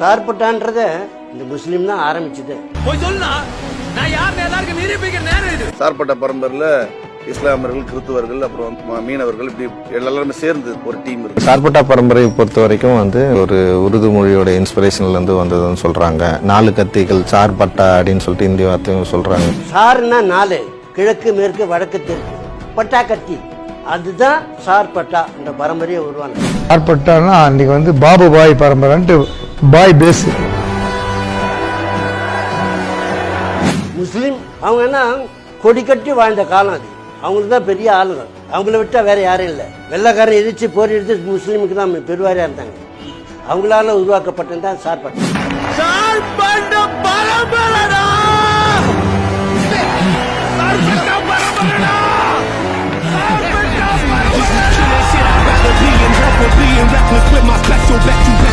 சார்பட்டான்றத இந்த முஸ்லீம் தான் ஆரம்பிச்சது. போய் சொல்லுனா நான் யாருன்னு எல்லாருக்கும் நிரூபிக்கிற நேரம் இது? சார்பட்ட பரம்பரையில் இஸ்லாமியர்கள் கிறிஸ்துவர்கள் அப்புறம் ம- மீனவர்கள் இப்படி எல்லாருமே சேர்ந்து ஒரு டீம் இருக்கு. சார்பட்டா பரம்பரையை பொறுத்த வரைக்கும் வந்து ஒரு உருது மொழியோட இன்ஸ்பிரேஷன்ல இருந்து வந்ததுன்னு சொல்றாங்க. நாலு கத்திகள் சார்பட்டா அப்படின்னு சொல்லிட்டு இந்திய வார்த்தையும் சொல்றாங்க. சார்னா நாலு கிழக்கு மேற்கு வடக்கு தெற்கு. பட்டா கத்தி. அதுதான் சார் பட்டா இந்த பரம்பரையை உருவானது ஆர்ப்பட்டான்னா அன்னைக்கு வந்து பாபு பாய் பரம்பரைன்ட்டு பாய் பேஸ் முஸ்லீம் அவங்க என்ன? கொடி கட்டி வாழ்ந்த காலம் அது. அவங்களுக்கு தான் பெரிய ஆளுங்க. அவங்கள விட்டா வேற யாரும் இல்லை. வெள்ளைக்காரன் எதிர்த்து போர் எடுத்து முஸ்லீமுக்கு தான் பெருவாரியா இருந்தாங்க. அவங்களால உருவாக்கப்பட்டது தான் சார்